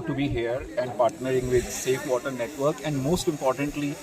proud to be here and partnering with Safe Water Network, and most importantly,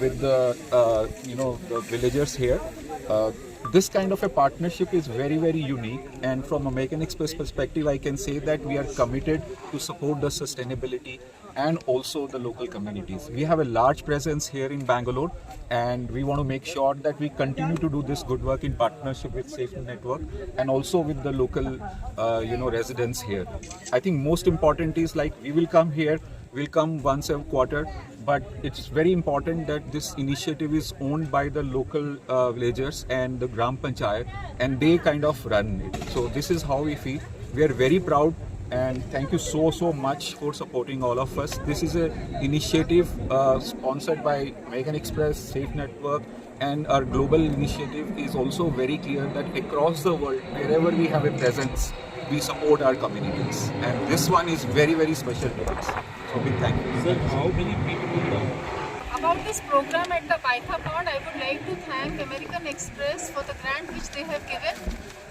with the uh, you know the villagers here. Uh, this kind of a partnership is very very unique, and from American Express perspective, I can say that we are committed to support the sustainability and also the local communities. We have a large presence here in Bangalore, and we want to make sure that we continue to do this good work in partnership with Safe Network and also with the local, uh, you know, residents here. I think most important is like we will come here, we'll come once a quarter, but it's very important that this initiative is owned by the local uh, villagers and the Gram Panchayat, and they kind of run it. So this is how we feel. We are very proud and thank you so so much for supporting all of us. This is a initiative uh, sponsored by Megan Express Safe Network and our global initiative is also very clear that across the world wherever we have a presence we support our communities. And this one is very very special to us. So big thank you. Sir, how many people About this program at the Paitha Pond, I would like to thank American Express for the grant which they have given.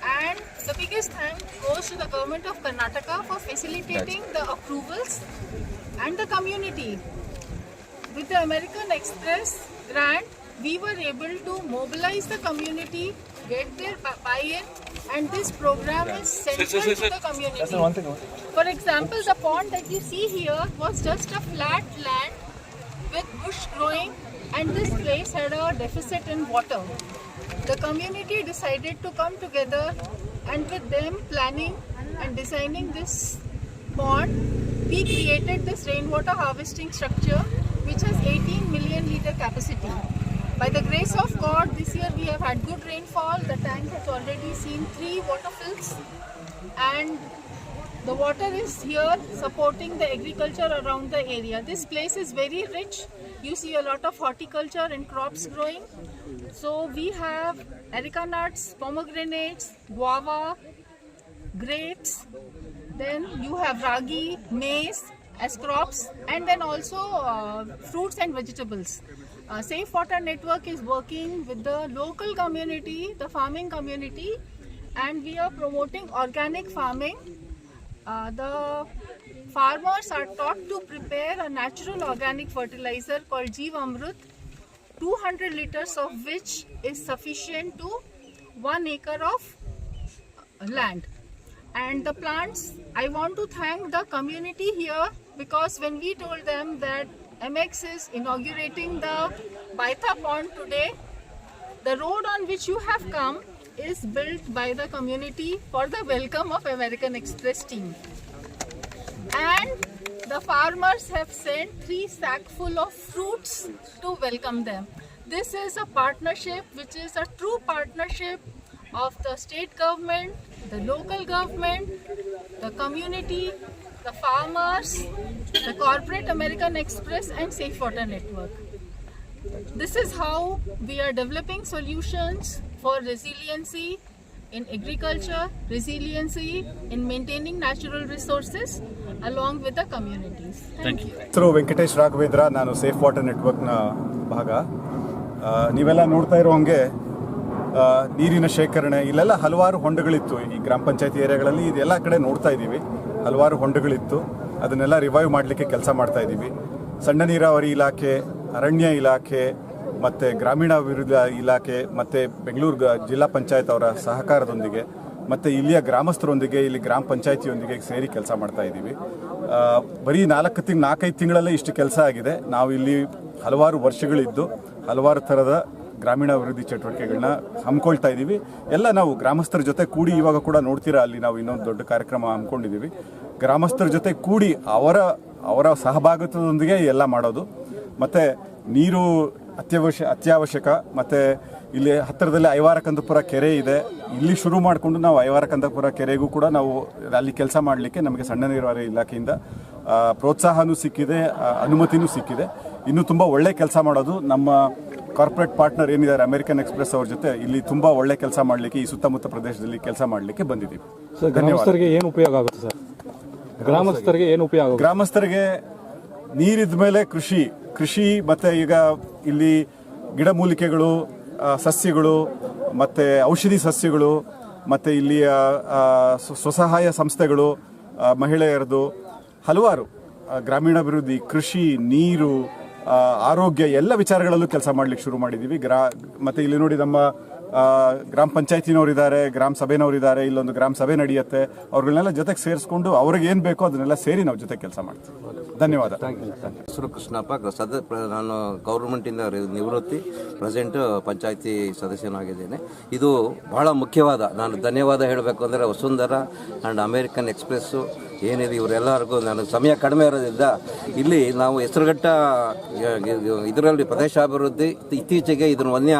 And the biggest thank goes to the government of Karnataka for facilitating the approvals and the community. With the American Express grant, we were able to mobilize the community, get their buy-in, and this program is central to the community. For example, the pond that you see here was just a flat land with bush growing and this place had a deficit in water. The community decided to come together and with them planning and designing this pond, we created this rainwater harvesting structure which has 18 million liter capacity. By the grace of God, this year we have had good rainfall. The tank has already seen three water fills and the water is here supporting the agriculture around the area. This place is very rich. You see a lot of horticulture and crops growing. So we have areca nuts, pomegranates, guava, grapes. Then you have ragi, maize as crops, and then also uh, fruits and vegetables. Uh, Safe Water Network is working with the local community, the farming community, and we are promoting organic farming uh, the farmers are taught to prepare a natural organic fertilizer called Jeev Amrut, 200 liters of which is sufficient to one acre of land. And the plants, I want to thank the community here because when we told them that MX is inaugurating the Baitha pond today, the road on which you have come is built by the community for the welcome of American Express team. And the farmers have sent three sack full of fruits to welcome them. This is a partnership which is a true partnership of the state government, the local government, the community, the farmers, the corporate American Express and Safe Water Network. This is how we are developing solutions for resiliency in agriculture, resiliency in maintaining natural resources along with the communities. Thank, you. ಹೆಸರು ವೆಂಕಟೇಶ್ ರಾಘವೇಂದ್ರ ನಾನು safe water ನೆಟ್ವರ್ಕ್ನ ಭಾಗ. ಆ, ನೀವೆಲ್ಲ ನೋಡ್ತಾ ಇರೋ ಹಂಗೆ ಆ, ನೀರಿನ ಶೇಖರಣೆ ಇಲ್ಲೆಲ್ಲ ಹಲವಾರು ಹೊಂಡಗಳಿತ್ತು. ಈ ಗ್ರಾಮ ಪಂಚಾಯತಿ ಏರಿಯಾಗಳಲ್ಲಿ ಇದೆಲ್ಲ ಕಡೆ ನೋಡ್ತಾ ಇದ್ದೀವಿ. ಹಲವಾರು ಹೊಂಡಗಳಿತ್ತು. ಅದನ್ನೆಲ್ಲ ರಿವೈವ್ ಮಾಡಲಿಕ್ಕೆ ಕೆಲಸ ಮಾಡ್ತಾ ಇದ್ದೀವಿ. ಸಣ್ಣ ನೀರಾವರಿ ಇಲಾಖೆ ಅರಣ್ಯ ಇಲಾಖೆ ಮತ್ತು ಗ್ರಾಮೀಣಾಭಿವೃದ್ಧಿ ಇಲಾಖೆ ಮತ್ತು ಬೆಂಗಳೂರು ಜಿಲ್ಲಾ ಪಂಚಾಯತ್ ಅವರ ಸಹಕಾರದೊಂದಿಗೆ ಮತ್ತು ಇಲ್ಲಿಯ ಗ್ರಾಮಸ್ಥರೊಂದಿಗೆ, ಇಲ್ಲಿ ಗ್ರಾಮ ಪಂಚಾಯತಿಯೊಂದಿಗೆ ಸೇರಿ ಕೆಲಸ ಮಾಡ್ತಾ ಇದ್ದೀವಿ. ಬರೀ ನಾಲ್ಕು ತಿಂಗ್, ನಾಲ್ಕೈದು ತಿಂಗಳಲ್ಲೇ ಇಷ್ಟು ಕೆಲಸ ಆಗಿದೆ. ನಾವು ಇಲ್ಲಿ ಹಲವಾರು ವರ್ಷಗಳಿದ್ದು ಹಲವಾರು ಥರದ ಗ್ರಾಮೀಣಾಭಿವೃದ್ಧಿ ಚಟುವಟಿಕೆಗಳನ್ನ ಹಮ್ಮಿಕೊಳ್ತಾ ಇದ್ದೀವಿ. ಎಲ್ಲ ನಾವು ಗ್ರಾಮಸ್ಥರ ಜೊತೆ ಕೂಡಿ ಇವಾಗ ಕೂಡ ನೋಡ್ತೀರಾ, ಅಲ್ಲಿ ನಾವು ಇನ್ನೊಂದು ದೊಡ್ಡ ಕಾರ್ಯಕ್ರಮ ಹಮ್ಮಿಕೊಂಡಿದ್ದೀವಿ. ಗ್ರಾಮಸ್ಥರ ಜೊತೆ ಕೂಡಿ ಅವರ ಅವರ ಸಹಭಾಗಿತ್ವದೊಂದಿಗೆ ಎಲ್ಲ ಮಾಡೋದು. ಮತ್ತು ನೀರು ಅತ್ಯವಶ್ಯ ಅತ್ಯವಶ್ಯಕ. ಮತ್ತು ಇಲ್ಲಿ ಹತ್ತಿರದಲ್ಲಿ ಐವಾರ ಕಂದಪುರ ಕೆರೆ ಇದೆ. ಇಲ್ಲಿ ಶುರು ಮಾಡಿಕೊಂಡು ನಾವು ಐವಾರ ಕಂದಪುರ ಕೆರೆಗೂ ಕೂಡ ನಾವು ಅಲ್ಲಿ ಕೆಲಸ ಮಾಡಲಿಕ್ಕೆ ನಮಗೆ ಸಣ್ಣ ನೀರಾವರಿ ಇಲಾಖೆಯಿಂದ ಪ್ರೋತ್ಸಾಹನೂ ಸಿಕ್ಕಿದೆ ಅನುಮತಿನೂ ಸಿಕ್ಕಿದೆ. ಇನ್ನೂ ತುಂಬ ಒಳ್ಳೆ ಕೆಲಸ ಮಾಡೋದು ನಮ್ಮ ಕಾರ್ಪೊರೇಟ್ ಪಾರ್ಟ್ನರ್ ಏನಿದ್ದಾರೆ ಅಮೆರಿಕನ್ ಎಕ್ಸ್ಪ್ರೆಸ್ ಅವ್ರ ಜೊತೆ ಇಲ್ಲಿ ತುಂಬ ಒಳ್ಳೆ ಕೆಲಸ ಮಾಡಲಿಕ್ಕೆ ಈ ಸುತ್ತಮುತ್ತ ಪ್ರದೇಶದಲ್ಲಿ ಕೆಲಸ ಮಾಡಲಿಕ್ಕೆ ಬಂದಿದ್ದೀವಿ. ಗ್ರಾಮಸ್ಥರಿಗೆ ಏನು ಉಪಯೋಗ ಆಗುತ್ತೆ ಸರ್? ಗ್ರಾಮಸ್ಥರಿಗೆ ಏನು ಉಪಯೋಗ ಆಗುತ್ತೆ? ಗ್ರಾಮಸ್ಥರಿಗೆ ನೀರಿದ ಮೇಲೆ ಕೃಷಿ ಕೃಷಿ, ಮತ್ತು ಈಗ ಇಲ್ಲಿ ಗಿಡಮೂಲಿಕೆಗಳು ಸಸ್ಯಗಳು, ಮತ್ತು ಔಷಧಿ ಸಸ್ಯಗಳು, ಮತ್ತು ಇಲ್ಲಿಯ ಸ್ವಸಹಾಯ ಸಂಸ್ಥೆಗಳು ಮಹಿಳೆಯರದು ಹಲವಾರು ಗ್ರಾಮೀಣಾಭಿವೃದ್ಧಿ, ಕೃಷಿ, ನೀರು ಆರೋಗ್ಯ ಎಲ್ಲ ವಿಚಾರಗಳಲ್ಲೂ ಕೆಲಸ ಮಾಡ್ಲಿಕ್ಕೆ ಶುರು ಮಾಡಿದ್ದೀವಿ. ಗ್ರಾ, ಮತ್ತು ಇಲ್ಲಿ ನೋಡಿ ನಮ್ಮ ಗ್ರಾಮ ಪಂಚಾಯತಿನವರಿದ್ದಾರೆ, ಗ್ರಾಮ ಸಭೆನವರಿದ್ದಾರೆ, ಇಲ್ಲೊಂದು ಗ್ರಾಮ ಸಭೆ ನಡೆಯುತ್ತೆ. ಅವ್ರಗಳನ್ನೆಲ್ಲ ಜೊತೆಗೆ ಸೇರಿಸ್ಕೊಂಡು ಅವ್ರಿಗೆ ಏನು ಬೇಕೋ ಅದನ್ನೆಲ್ಲ ಸೇರಿ ನಾವು ಜೊತೆ ಕೆಲಸ ಮಾಡ್ತೀವಿ. ಧನ್ಯವಾದ. ಹೆಸರು ಕೃಷ್ಣಪ್ಪ ಸದ ನಾನು ಗೌರ್ಮೆಂಟಿಂದ ನಿವೃತ್ತಿ, ಪ್ರೆಸೆಂಟ್ ಪಂಚಾಯತಿ ಸದಸ್ಯನಾಗಿದ್ದೇನೆ. ಇದು ಬಹಳ ಮುಖ್ಯವಾದ, ನಾನು ಧನ್ಯವಾದ ಹೇಳಬೇಕು ಅಂದರೆ ವಸುಂಧರ ಆ್ಯಂಡ್ ಅಮೇರಿಕನ್ ಎಕ್ಸ್ಪ್ರೆಸ್ಸು ಏನಿದೆ ಇವರೆಲ್ಲರಿಗೂ ನಾನು ಸಮಯ ಕಡಿಮೆ ಇರೋದ್ರಿಂದ ಇಲ್ಲಿ ನಾವು ಹೆಸರುಘಟ್ಟ ಇದರಲ್ಲಿ ಪ್ರದೇಶಾಭಿವೃದ್ಧಿ, ಇತ್ತೀಚೆಗೆ ಇದನ್ನು ವನ್ಯ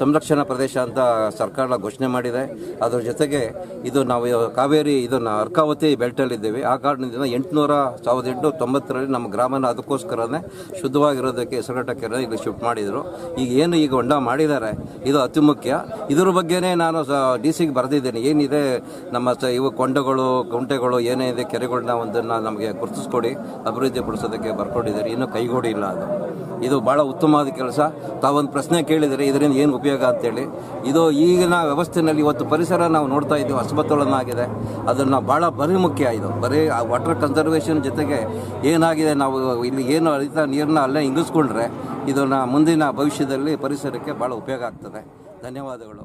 ಸಂರಕ್ಷಣಾ ಪ್ರದೇಶ ಅಂತ ಸರ್ಕಾರ ಘೋಷಣೆ ಮಾಡಿದೆ. ಅದರ ಜೊತೆಗೆ ಇದು ನಾವು ಕಾವೇರಿ ಇದನ್ನು ಅರ್ಕಾವತಿ ಬೆಲ್ಟಲ್ಲಿದ್ದೇವೆ. ಆ ಕಾರಣದಿಂದ ಎಂಟುನೂರ ಸಾವಿರದ ಎಂಟುನೂರ ತೊಂಬತ್ತರಲ್ಲಿ ನಮ್ಮ ಗ್ರಾಮನ ಅದಕ್ಕೋಸ್ಕರನೇ ಶುದ್ಧವಾಗಿರೋದಕ್ಕೆ ಹೆಸರುಘಟ್ಟ ಕೆರೆ ಇಲ್ಲಿ ಶಿಫ್ಟ್ ಮಾಡಿದರು. ಈಗ ಏನು ಈಗ ಹೊಂಡ ಮಾಡಿದ್ದಾರೆ, ಇದು ಅತಿ ಮುಖ್ಯ ಇದರ ಬಗ್ಗೆನೇ ನಾನು ಡಿ ಸಿಗೆ ಬರೆದಿದ್ದೇನೆ. ಏನಿದೆ ನಮ್ಮ ಇವು ಕೊಂಡಗಳು, ಕುಂಟೆಗಳು ಏನೇನಿದೆ ಕೆರೆಗಳನ್ನ ಒಂದನ್ನು ನಮಗೆ ಗುರುತಿಸ್ಕೊಡಿ, ಅಭಿವೃದ್ಧಿ ಪಡಿಸೋದಕ್ಕೆ ಬರ್ಕೊಂಡಿದ್ದಾರೆ. ಇನ್ನೂ ಕೈಗೂಡಿಲ್ಲ ಅದು. ಇದು ಭಾಳ ಉತ್ತಮವಾದ ಕೆಲಸ. ತಾವೊಂದು ಪ್ರಶ್ನೆ ಕೇಳಿದರೆ, ಇದರಿಂದ ಏನು ಉಪಯೋಗ ಅಂತೇಳಿ. ಇದು ಈಗಿನ ವ್ಯವಸ್ಥೆಯಲ್ಲಿ ಇವತ್ತು ಪರಿಸರ ನಾವು ನೋಡ್ತಾ ಇದ್ದೀವಿ ಅಸಮತೋಲನಾಗಿದೆ ಅದನ್ನು ಭಾಳ ಬರೀ ಮುಖ್ಯ ಇದು. ಬರೀ ಆ ವಾಟರ್ ಕನ್ಸರ್ವೇಷನ್ ಜೊತೆಗೆ ಏನಾಗಿದೆ, ನಾವು ಇಲ್ಲಿ ಏನು ಅರಿತ ನೀರನ್ನ ಅಲ್ಲೇ ಇಂಗಿಸ್ಕೊಂಡ್ರೆ ಇದನ್ನು ಮುಂದಿನ ಭವಿಷ್ಯದಲ್ಲಿ ಪರಿಸರಕ್ಕೆ ಭಾಳ ಉಪಯೋಗ ಆಗ್ತದೆ. ಧನ್ಯವಾದಗಳು.